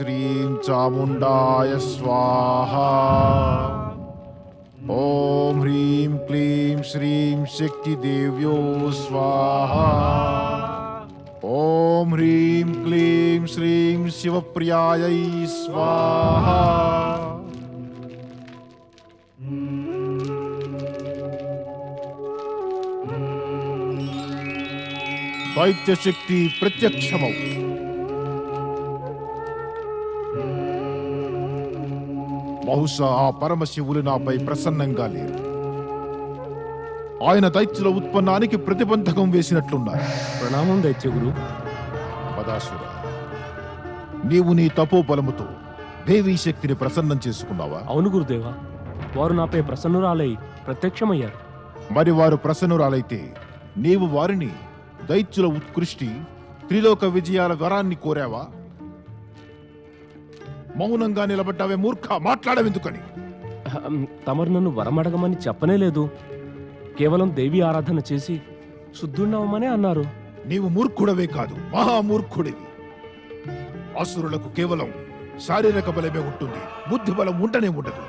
శ్రీం చాముండాయ స్వాహ ఓం హ్రీం క్లీం శ్రీం శక్తి దేవ్యో స్వాహ ఓం హ్రీం క్లీం శ్రీం శివప్రియాయై స్వాహ దైత్య బహుశా ఆ పరమశివులు నాపై ప్రసన్నంగా లేరు. ఆయన దైత్యుల ఉత్పన్నానికి ప్రతిబంధకం వేసినట్లున్నారు. ప్రణామం దైత్యగురు. పదాసుర నీవు నీ తపోబలముతో దేవీ శక్తిని ప్రసన్నం చేసుకున్నావా? అవును గురుదేవా వారు నాపై ప్రసన్నురాలై ప్రత్యక్షమయ్యారు. మరి వారు ప్రసన్నురాలైతే నీవు వారిని దైత్యుల ఉత్కృష్టి త్రిలోక విజయాల వరాన్ని కోరావా? మౌనంగా నిలబడ్డావే మూర్ఖ మాట్లాడవెందుకని? తమరు నన్ను వరమడగమని చెప్పనే లేదు. కేవలం దేవి ఆరాధన చేసి శుద్ధున్నామనే అన్నారు. నీవు మూర్ఖుడవే కాదు మహామూర్ఖుడివి. అసురులకు కేవలం శారీరక బలమే ఉంటుంది బుద్ధి బలం ఉండనే ఉండదు.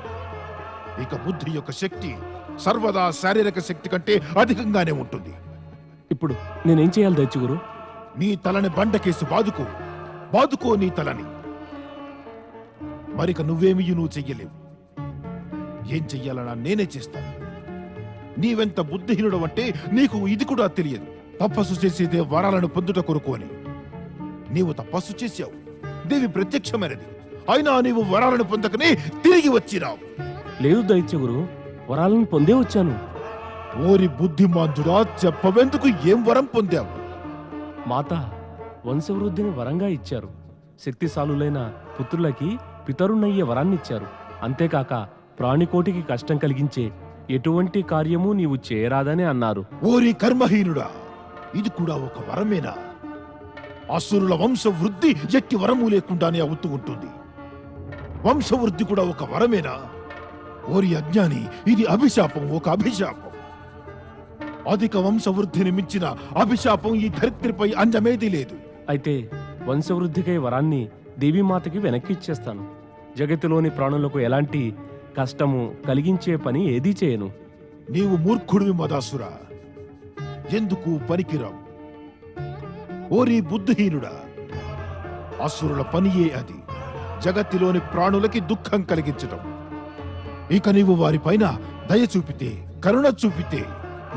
ఇక బుద్ధి యొక్క శక్తి సర్వదా శారీరక శక్తి కంటే అధికంగానే ఉంటుంది. ఇప్పుడు నేనేం చేయాలి దైత్యగురు నీ తలని బండకేసి బాదుకో బాదుకో నీ తలని. మరిక నువ్వేమీ నువ్వు చెయ్యలేవు. ఏం చెయ్యాలన్నా నేనే చేస్తాను. నీవెంత బుద్ధిహీనుడు అంటే నీకు ఇది కూడా తెలియదు. తపస్సు చేసేదే వరాలను పొందుట కొరకు అని. నీవు తపస్సు చేశావు. దేవి ప్రత్యక్షమైనది అయినా నీవు వరాలను పొందకనే తిరిగి వచ్చినావు. లేదు దైత్యగురు వరాలను పొందే వచ్చాను. ఓరి బుద్ధిమాంతుడా చెప్పవెందుకు ఏం వరం పొందావు? మాత వంశవృద్ధిని వరంగా ఇచ్చారు. శక్తిశాలులైన పుత్రులకి పితరుణ్ణయ్యే వరాన్నిచ్చారు. అంతేకాక ప్రాణికోటికి కష్టం కలిగించే ఎటువంటి కార్యము నీవు చేయరాదని అన్నారు. ఓరి కర్మహీనుడా ఇది కూడా ఒక వరమేనా? అసురుల వంశ వృద్ధి ఎట్టి వరము లేకుండానే అవుతూ ఉంటుంది. వంశవృద్ధి కూడా ఒక వరమేనా? ఓరి అజ్ఞాని ఇది అభిశాపం ఒక అభిశాపం. అధిక వంశవృద్ధిని మించిన అభిశాపం ఈ ధరిత్రిపై అంజమేది లేదు. అయితే వంశవృద్ధికై వరాన్ని దేవీమాతకి వెనక్కి ఇచ్చేస్తాను జగతిలోని ప్రాణులకు ఎలాంటి కష్టము కలిగించే పని ఏదీ చేయను. నీవు మూర్ఖుడివి మదాసురా. ఎందుకు పనికిరావు? ఓరి బుద్ధిహీనుడా అసురుల పనియే అది. జగత్తిలోని ప్రాణులకి దుఃఖం కలిగించటం. ఇక నీవు వారిపైన దయ చూపితే కరుణ చూపితే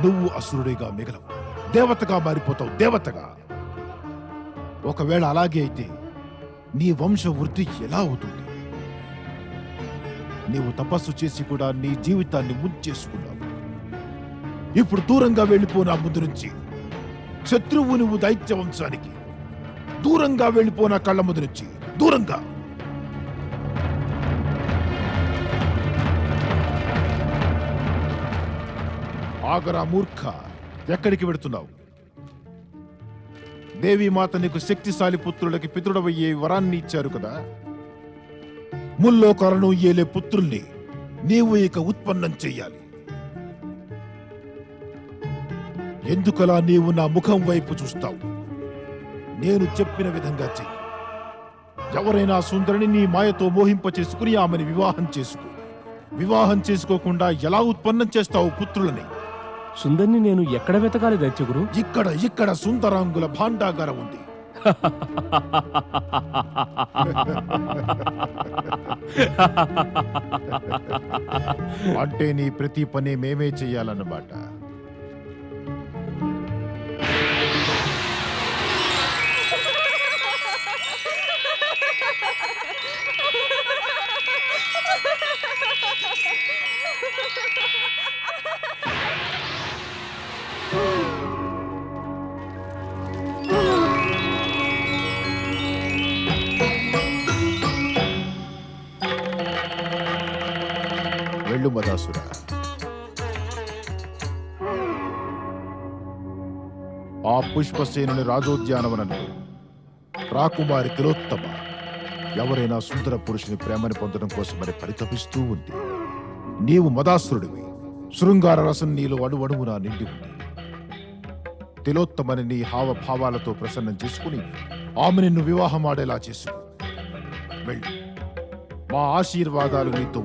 నువ్వు అసురుడిగా మిగలవు. దేవతగా మారిపోతావు దేవతగా. ఒకవేళ అలాగే అయితే నీ వంశ వృద్ధి ఎలా అవుతుంది? నీవు తపస్సు చేసి కూడా నీ జీవితాన్ని ముంచేసుకున్నావు. ఇప్పుడు దూరంగా వెళ్ళిపోనా ముందు నుంచి. శత్రువు నువ్వు దైత్య వంశానికి దూరంగా వెళ్ళిపోనా కళ్ళ ముందు నుంచి. దూరంగా. ఆగరా మూర్ఖ ఎక్కడికి వెడుతున్నావు? దేవీమాత నీకు శక్తిశాలి పుత్రులకి పితృడవయ్యే వరాన్ని ఇచ్చారు కదా. ముల్లోకలను ఏలే పుత్రుల్ని నీవు ఇక ఉత్పన్నం చెయ్యాలి. ఎందుకలా నీవు నా ముఖం వైపు చూస్తావు? నేను చెప్పిన విధంగా చెయ్యి. ఎవరైనా సుందరిని నీ మాయతో మోహింప చేసుకుని ఆమెని వివాహం చేసుకో. వివాహం చేసుకోకుండా ఎలా ఉత్పన్నం చేస్తావు పుత్రులని? సుందర్ని నేను ఎక్కడ వెతకాలి దైత్యగురు? ఇక్కడ ఇక్కడ సుందరాంగుల భాండాగారం ఉంది. అంటే నీ ప్రతి పని మేమే చెయ్యాలన్నమాట. వెళ్ళు ఆ పుష్పసేనుని రాజోద్యానవనను రాకుమారి తిలోత్తమ. ఎవరైనా సుందర పురుషుని ప్రేమని పొందడం కోసమని పరితపిస్తూ ఉంది. నీవు మదాసురుడివి. శృంగార రసం నీలో అడువడువునా నిండి ఉంది. తిలోత్తమని నీ హావభావాలతో ప్రసన్నం చేసుకుని ఆమె నిన్ను వివాహమాడేలా చేసుకు. వెళ్ళు. మా ఆశీర్వాదాలు నీతో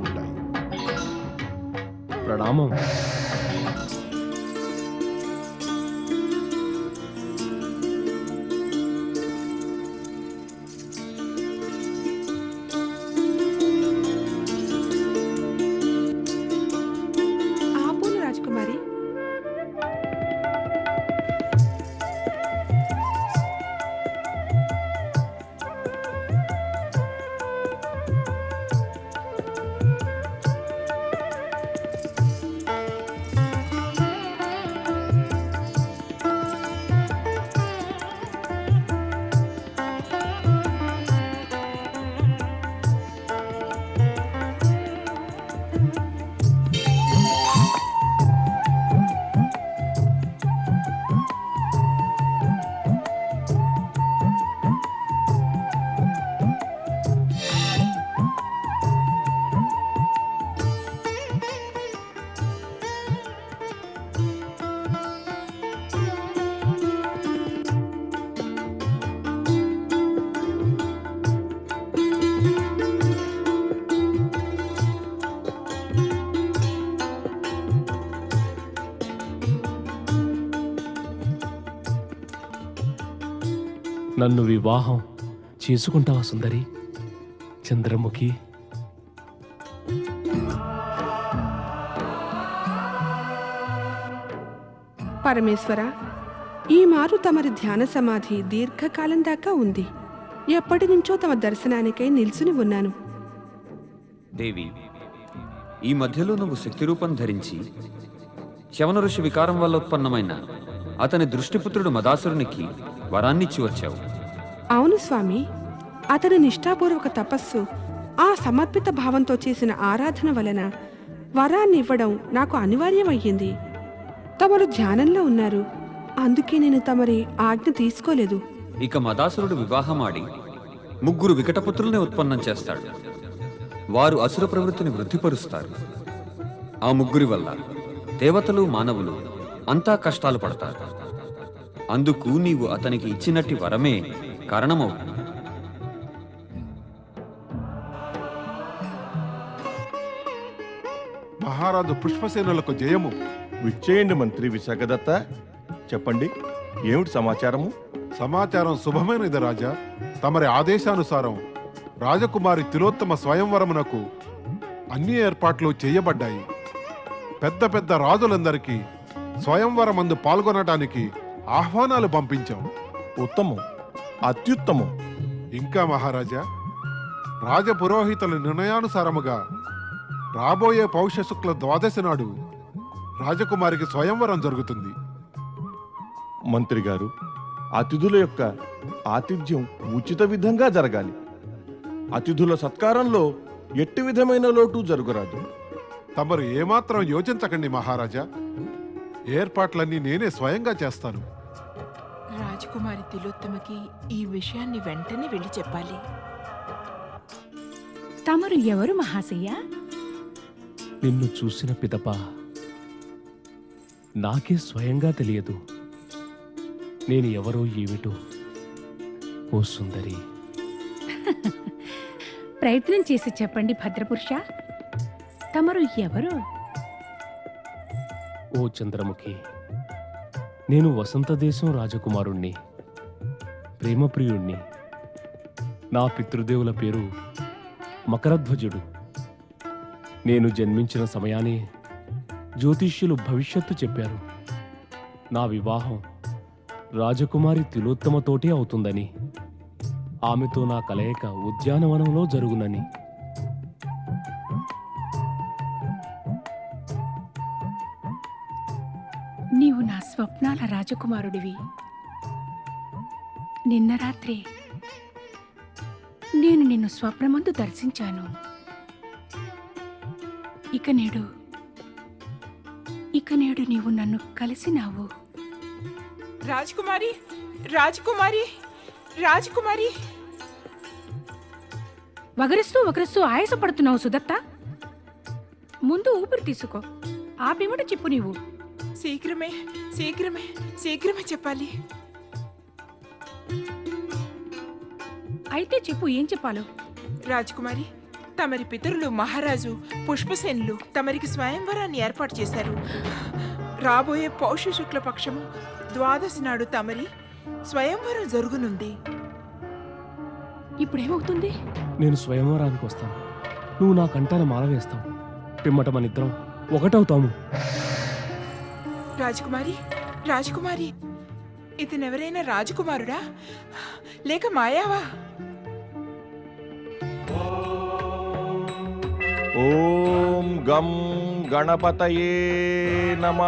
阿拉姆。నన్ను వివాహం చేసుకుంటావా సుందరి? చంద్రముఖి. పరమేశ్వర ఈ మారు తమరి ధ్యాన సమాధి దీర్ఘకాలం దాకా ఉంది. ఎప్పటి నుంచో తమ దర్శనానికై నిల్చుని ఉన్నాను. దేవి ఈ మధ్యలో నువ్వు శక్తి రూపం ధరించి శవన ఋషి వికారం వల్ల ఉత్పన్నమైన అతని దృష్టిపుత్రుడు మదాసురునికి వరాన్నిచ్చి వచ్చావు. అవును స్వామి అతని నిష్ఠాపూర్వక తపస్సు ఆ సమర్పిత భావంతో చేసిన ఆరాధన వలన వరాన్ని ఇవ్వడం నాకు అనివార్యమయ్యింది. తమరు ధ్యానంలో ఉన్నారు అందుకే నేను తమరి ఆజ్ఞ తీసుకోలేదు. ఇక మదాసురుడు వివాహమాడి ముగ్గురు వికటపుత్రుల్ని ఉత్పన్నం చేస్తాడు. వారు అసుర ప్రవృత్తిని వృద్ధిపరుస్తారు. ఆ ముగ్గురి వల్ల దేవతలు మానవులు అంతా కష్టాలు పడతారు. అందుకు నీవు అతనికి ఇచ్చినట్టి వరమే కారణమవుతుంది మహారాజు పుష్పసేనులకు జయము. విచ్చేయండి మంత్రి విశాఖదత్త. చెప్పండి ఏమిటి సమాచారము? సమాచారం శుభమైనది రాజా. తమరి ఆదేశానుసారం రాజకుమారి తిలోత్తమ స్వయంవరమునకు అన్ని ఏర్పాట్లు చేయబడ్డాయి. పెద్ద పెద్ద రాజులందరికీ స్వయంవరమందు పాల్గొనటానికి ఆహ్వానాలు పంపించాం ఉత్తమం. అత్యుత్తమం. ఇంకా మహారాజా రాజపురోహితుల నిర్ణయానుసారముగా రాబోయే పౌష శుక్ల ద్వాదశి నాడు రాజకుమారికి స్వయంవరం జరుగుతుంది. మంత్రి గారు అతిథుల యొక్క ఆతిథ్యం ఉచిత విధంగా జరగాలి. అతిథుల సత్కారంలో ఎట్టి విధమైన లోటు జరుగురాదు. తమరు ఏమాత్రం యోచించకండి మహారాజా. ఏర్పాట్లన్నీ నేనే స్వయంగా చేస్తాను. రాజకుమారి తిలోత్తమకి ఈ విషయాన్ని వెంటనే వెళ్ళి చెప్పాలి. తమరు ఎవరు మహాశయ్య నిన్ను చూసిన పిదప నాకే స్వయంగా తెలియదు. నేను ఎవరో ఏమిటో. ఓ సుందరి. ప్రయత్నం చేసి చెప్పండి భద్రపురుష. తమరు ఎవరు? ఓ చంద్రముఖి నేను వసంతదేశం రాజకుమారుణ్ణి ప్రేమప్రియుణ్ణి. నా పితృదేవుల పేరు మకరధ్వజుడు. నేను జన్మించిన సమయానే జ్యోతిష్యులు భవిష్యత్తు చెప్పారు. నా వివాహం రాజకుమారి తిలోత్తమతోటే అవుతుందని. ఆమెతో నా కలయిక ఉద్యానవనంలో జరుగునని. స్వప్నాల రాజకుమారుడివి. నిన్న రాత్రి నేను నిన్ను స్వప్నమందు దర్శించాను. ఇక నేడు ఇక నేడు నీవు నన్ను కలిసినావు. రాజకుమారి రాజకుమారి రాజకుమారి. వగరిస్తూ వగరిస్తూ ఆయాసపడుతున్నావు సుదత్త. ముందు ఊపిరి తీసుకో. ఆ పిమ్మట చెప్పు నీవు. శీఘ్రమే శీఘ్రమే శీఘ్రమే చెప్పాలి. అయితే చెప్పు ఏం చెప్పాలో? రాజకుమారి తమరి పితరులు మహారాజు పుష్పసేనులు తమరికి స్వయంవరాన్ని ఏర్పాటు చేశారు. రాబోయే పౌష శుక్ల పక్షము ద్వాదశి నాడు తమరి స్వయంవరం జరుగునుంది. ఇప్పుడేమవుతుంది? నేను స్వయంవరానికి వస్తాను. నువ్వు నా కంటాన మాల వేస్తావు. పిమ్మట మన ఇద్దరం ఒకటవుతాము. రాజకుమారి? రాజకుమారి ఇతనెవరైనా రాజకుమారుడా? లేక మాయావా? ఓం గం గణపతయే నమ.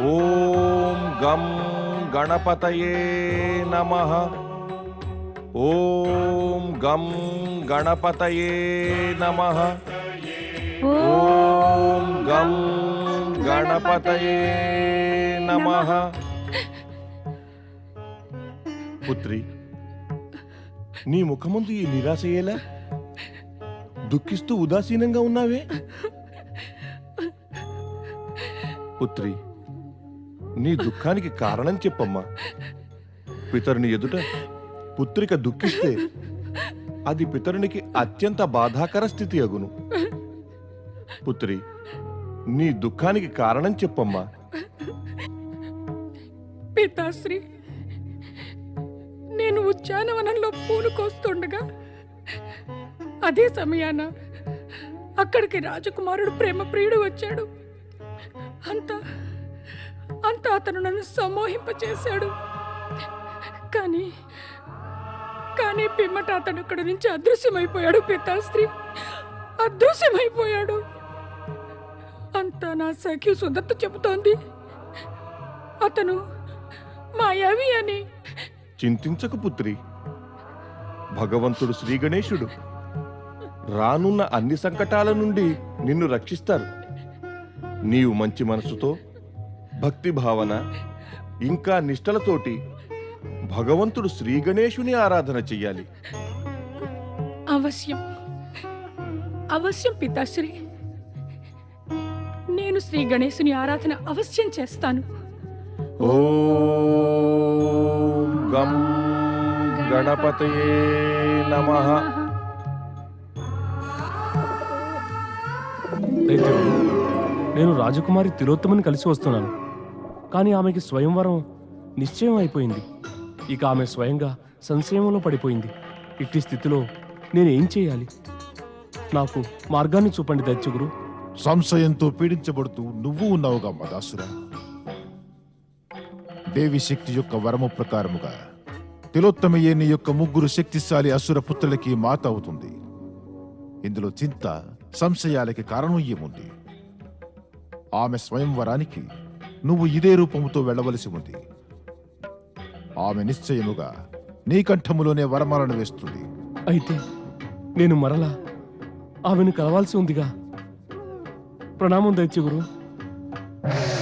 ఓం గం గణపతయే నమ. ఓం గం గణపతయే నమ. ఓం గం గణపతయే నమ. పుత్రి నీ ముఖముందు ఈ నిరాశ ఎలా? దుఃఖిస్తూ ఉదాసీనంగా ఉన్నావే? పుత్రి నీ దుఃఖానికి కారణం చెప్పమ్మా. పితరుని ఎదుట పుత్రిక దుఃఖిస్తే అది పితరునికి అత్యంత బాధాకర స్థితి అగును. పుత్రి నీ దుఃఖానికి కారణం చెప్పమ్మా. పితాశ్రీ నేను ఉద్యానవనంలో పూలు కోస్తుండగా అదే సమయాన అక్కడికి రాజకుమారుడు ప్రేమ ప్రియుడు వచ్చాడు. అంత అంత అతను నన్ను సమోహింపచేశాడు కానీ కానీ పిమ్మట అతను ఇక్కడ నుంచి అదృశ్యమైపోయాడు పితాశ్రీ. అదృశ్యమైపోయాడు. అంతా నా సఖి సుదత్త చెబుతోంది. అతను మాయావి అని. చింతించకు పుత్రి. భగవంతుడు శ్రీ గణేశుడు. రానున్న అన్ని సంకటాల నుండి నిన్ను రక్షిస్తారు. నీవు మంచి మనసుతో భక్తి భావన ఇంకా నిష్టలతోటి భగవంతుడు శ్రీ గణేశుని ఆరాధన చెయ్యాలి. అవశ్యం. అవశ్యం పితాశ్రీ. నేను శ్రీ గణేశుని ఆరాధన అవశ్యం చేస్తాను. ఓం గం గణపతయే నమః. దైత్యుడు నేను రాజకుమారి తిలోత్తమని కలిసి వస్తున్నాను. కానీ ఆమెకి స్వయంవరం నిశ్చయం అయిపోయింది. ఇక ఆమె స్వయంగా సంశయంలో పడిపోయింది. ఇట్టి స్థితిలో నేనేం చేయాలి? నాకు మార్గాన్ని చూపండి దైత్యగురు సంశయంతో పీడించబడుతూ నువ్వు ఉన్నావుగా మదాసురా. దేవి శక్తి యొక్క వరము ప్రకారముగా తిలోత్తమయ్యే నీ యొక్క ముగ్గురు శక్తిశాలి అసుర పుత్రులకి మాత అవుతుంది. ఇందులో చింత సంశయాలకి కారణం ఏముంది? ఆమె స్వయంవరానికి నువ్వు ఇదే రూపముతో వెళ్ళవలసి ఉంది. ఆమె నిశ్చయముగా నీ కంఠములోనే వరమాలను వేస్తుంది. అయితే నేను మరలా ఆమెను కలవాల్సి ఉందిగా? ప్రణామం దైత్యగురు Thank you.